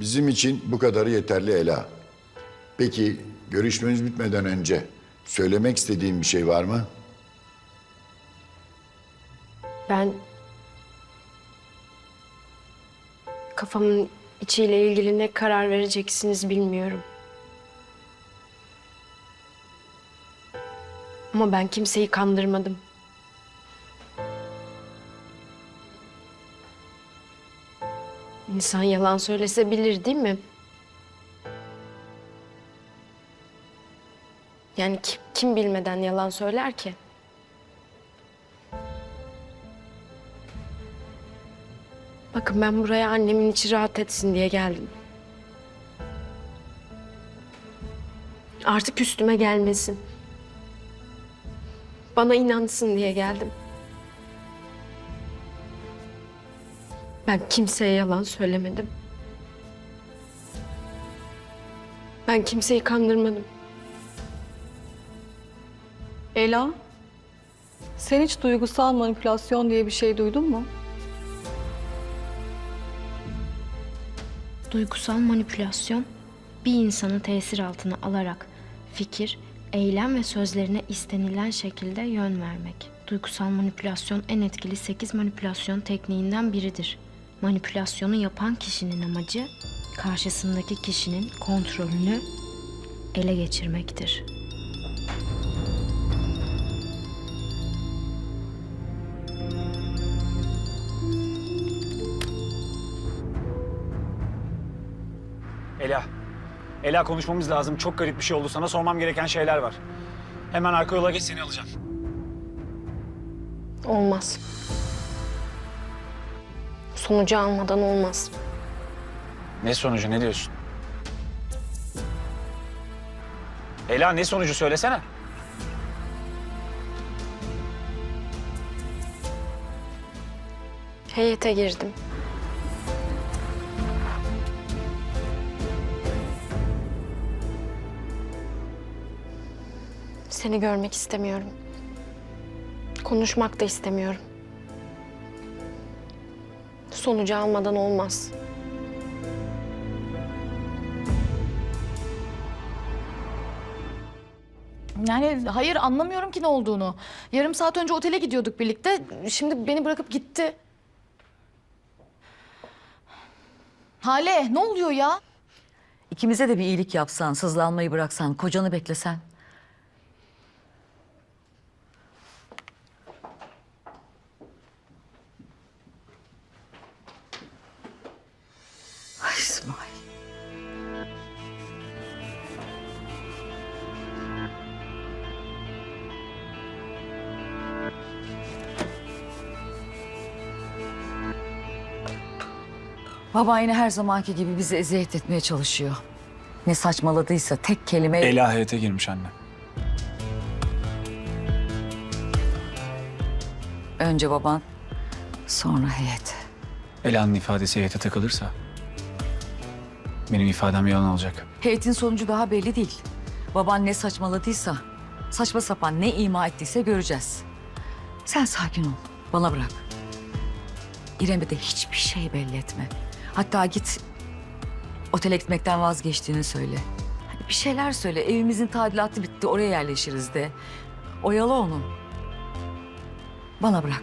Bizim için bu kadarı yeterli Ela. Peki görüşmemiz bitmeden önce söylemek istediğin bir şey var mı? Ben kafamın içiyle ilgili ne karar vereceksiniz bilmiyorum. Ama ben kimseyi kandırmadım. İnsan yalan söylese bilir değil mi? Yani kim, kim bilmeden yalan söyler ki? Bakın ben buraya annemin içi rahat etsin diye geldim. Artık üstüme gelmesin. Bana inansın diye geldim. Ben kimseye yalan söylemedim. Ben kimseyi kandırmadım. Ela, sen hiç duygusal manipülasyon diye bir şey duydun mu? Duygusal manipülasyon, bir insanı tesir altına alarak fikir, eylem ve sözlerine istenilen şekilde yön vermek. Duygusal manipülasyon en etkili 8 manipülasyon tekniğinden biridir. Manipülasyonu yapan kişinin amacı karşısındaki kişinin kontrolünü ele geçirmektir. Ela. Ela konuşmamız lazım. Çok garip bir şey oldu. Sana sormam gereken şeyler var. Hemen arka yola geç seni alacağım. Olmaz. Sonucu almadan olmaz. Ne sonucu ne diyorsun? Ela ne sonucu söylesene. Heyete girdim. Seni görmek istemiyorum. Konuşmak da istemiyorum. Sonucu almadan olmaz. Yani hayır anlamıyorum ki ne olduğunu. Yarım saat önce otele gidiyorduk birlikte. Şimdi beni bırakıp gitti. Hale ne oluyor ya? İkimize de bir iyilik yapsan, sızlanmayı bıraksan, kocanı beklesen. Baban yine her zamanki gibi bizi eziyet etmeye çalışıyor. Ne saçmaladıysa tek kelime... Ela heyete girmiş anne. Önce baban, sonra heyet. Ela'nın ifadesi heyete takılırsa... Benim ifadem yalan olacak. Heyetin sonucu daha belli değil. Baban ne saçmaladıysa, saçma sapan ne ima ettiyse göreceğiz. Sen sakin ol, bana bırak. İrem'e de hiçbir şey belli etme. Hatta git otele gitmekten vazgeçtiğini söyle. Hani bir şeyler söyle, evimizin tadilatı bitti, oraya yerleşiriz de. Oyalı onu. Bana bırak.